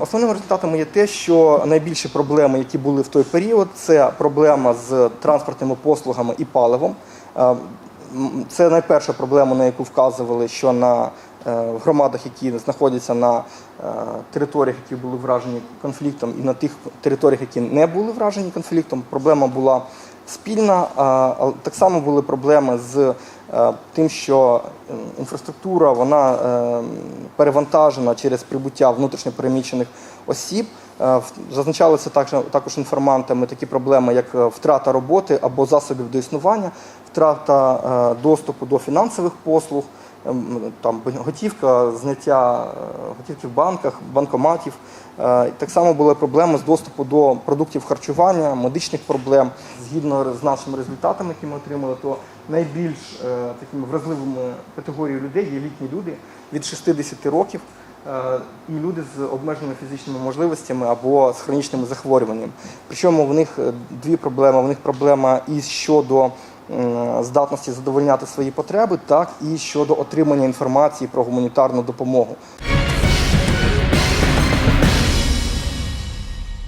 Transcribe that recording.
Основними результатами є те, що найбільші проблеми, які були в той період, це проблема з транспортними послугами і паливом. Е, Це найперша проблема, на яку вказували, що на е, громадах, які знаходяться на е, територіях, які були вражені конфліктом, і на тих територіях, які не були вражені конфліктом, проблема була спільна. Так само були проблеми з тим, що е, інфраструктура вона е, перевантажена через прибуття внутрішньопереміщених осіб. Е, Зазначалися також, також інформантами такі проблеми, як е, втрата роботи або засобів до існування, втрата е, доступу до фінансових послуг, ем, там готівка, зняття е, готівки в банках, банкоматів. Е, Так само були проблеми з доступу до продуктів харчування, медичних проблем. Згідно з нашими результатами, які ми отримали, то найбільш е, такими вразливими категорією людей є літні люди від 60 років е, і люди з обмеженими фізичними можливостями або з хронічними захворюваннями. Причому в них е, дві проблеми. В них проблема і щодо здатності задовольняти свої потреби, так і щодо отримання інформації про гуманітарну допомогу.